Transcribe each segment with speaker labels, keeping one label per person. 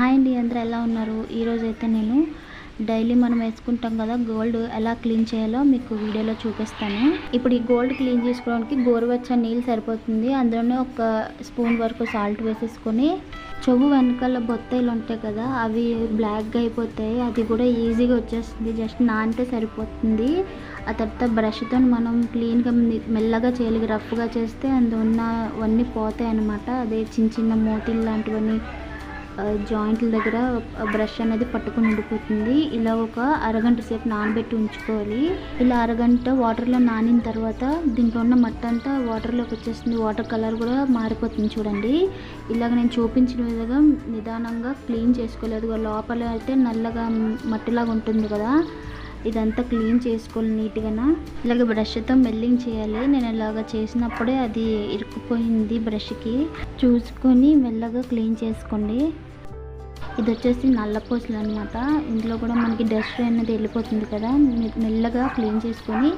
Speaker 1: Hi అండి అందరూ ఎలా ఉన్నారు? ఈరోజు అయితే నేను డైలీ మనం వేసుకుంటాం కదా గోల్డ్ ఎలా క్లీన్ చేయాలో మీకు వీడియోలో చూపిస్తాను. ఇప్పుడు ఈ గోల్డ్ క్లీన్ చేసుకోవడానికి గోరువెచ్చని నీళ్ళు సరిపోతుంది. అందులోనే ఒక స్పూన్ వరకు సాల్ట్ వేసేసుకొని చెవు వెనకాల బొత్తాయిలు ఉంటాయి కదా అవి బ్లాక్గా అయిపోతాయి. అది కూడా ఈజీగా వచ్చేస్తుంది జస్ట్ నానితే సరిపోతుంది. ఆ తర్వాత బ్రష్తో మనం క్లీన్గా మెల్లగా చేయాలి రఫ్గా చేస్తే అందులో ఉన్నవన్నీ పోతాయి అన్నమాట. అదే చిన్న చిన్న మోతీలు లాంటివన్నీ జాయింట్ల దగ్గర బ్రష్ అనేది పట్టుకుని ఉండిపోతుంది. ఇలా ఒక అరగంట సేపు నానబెట్టి ఉంచుకోవాలి. ఇలా అరగంట వాటర్లో నానిన తర్వాత దీంట్లో ఉన్న మట్ట అంతా వాటర్లోకి వచ్చేస్తుంది. వాటర్ కలర్ కూడా మారిపోతుంది చూడండి. ఇలాగ నేను చూపించిన విధంగా నిదానంగా క్లీన్ చేసుకోలేదు. లోపల అయితే నల్లగా మట్టిలాగా ఉంటుంది కదా. ఇదంతా క్లీన్ చేసుకోవాలి నీట్గా ఇలాగ బ్రష్తో మెల్లింగ్ చేయాలి. నేను ఇలాగ చేసినప్పుడే అది ఇరుక్కుపోయింది బ్రష్కి. చూసుకొని మెల్లగా క్లీన్ చేసుకోండి. ఇది వచ్చేసి నల్ల పూసలు అనమాట ఇందులో కూడా మనకి డస్ట్ అనేది వెళ్ళిపోతుంది కదా. మెల్లగా క్లీన్ చేసుకొని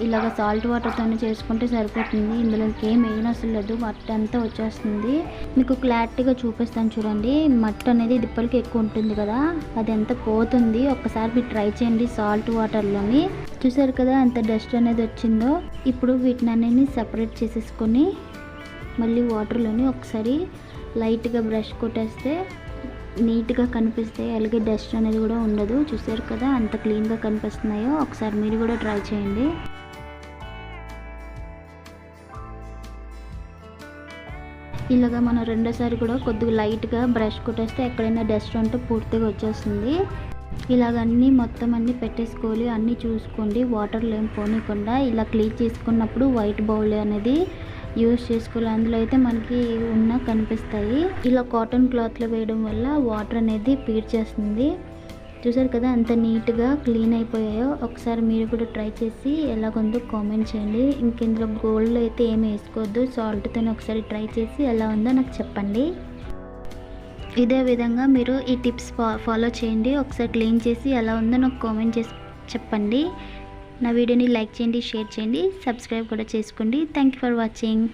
Speaker 1: ఇలాగ సాల్ట్ వాటర్తో చేసుకుంటే సరిపోతుంది. ఇందులో ఏం అసలు లేదు. మట్టి అంతా వచ్చేస్తుంది. మీకు క్లారిటీగా చూపిస్తాను చూడండి. మట్టి అనేది దిప్పలకి ఎక్కువ ఉంటుంది కదా. అది ఎంత పోతుంది? ఒక్కసారి మీరు ట్రై చేయండి సాల్ట్ వాటర్లోని. చూసారు కదా ఎంత డస్ట్ అనేది వచ్చిందో. ఇప్పుడు వీటిని అనేది సపరేట్ చేసేసుకొని మళ్ళీ వాటర్లోని ఒకసారి లైట్గా బ్రష్ కొట్టేస్తే నీట్గా కనిపిస్తాయి అలాగే డస్ట్ అనేది కూడా ఉండదు. చూసారు కదా అంత క్లీన్గా కనిపిస్తున్నాయో? ఒకసారి మీరు కూడా ట్రై చేయండి. ఇలాగా మనం రెండోసారి కూడా కొద్దిగా లైట్గా బ్రష్ కొట్టేస్తే ఎక్కడైనా డస్ట్ ఉంటే పూర్తిగా వచ్చేస్తుంది. ఇలాగన్నీ మొత్తం అన్నీ పెట్టేసుకోవాలి. అన్నీ చూసుకోండి. వాటర్లు ఏం పోనీయకుండా ఇలా క్లీన్ చేసుకున్నప్పుడు వైట్ బౌల్ అనేది యూస్ చేసుకోవాలి. అందులో అయితే మనకి ఉన్న కనిపిస్తాయి. ఇలా కాటన్ క్లాత్లో వేయడం వల్ల వాటర్ అనేది పీడ్చేస్తుంది. చూసారు కదా అంత నీట్గా క్లీన్ అయిపోయాయో. ఒకసారి మీరు కూడా ట్రై చేసి ఎలాగుందో కామెంట్ చేయండి. ఇంకెందులో గోల్డ్ అయితే ఏమి వేసుకోవద్దు. సాల్ట్తో ఒకసారి ట్రై చేసి ఎలా ఉందో నాకు చెప్పండి. ఇదే విధంగా మీరు ఈ టిప్స్ ఫాలో చేయండి. ఒకసారి క్లీన్ చేసి ఎలా ఉందో నాకు కామెంట్ చేసి చెప్పండి. నా వీడియోని లైక్ చేయండి షేర్ చేయండి సబ్స్క్రైబ్ కూడా చేసుకోండి. Thank you for watching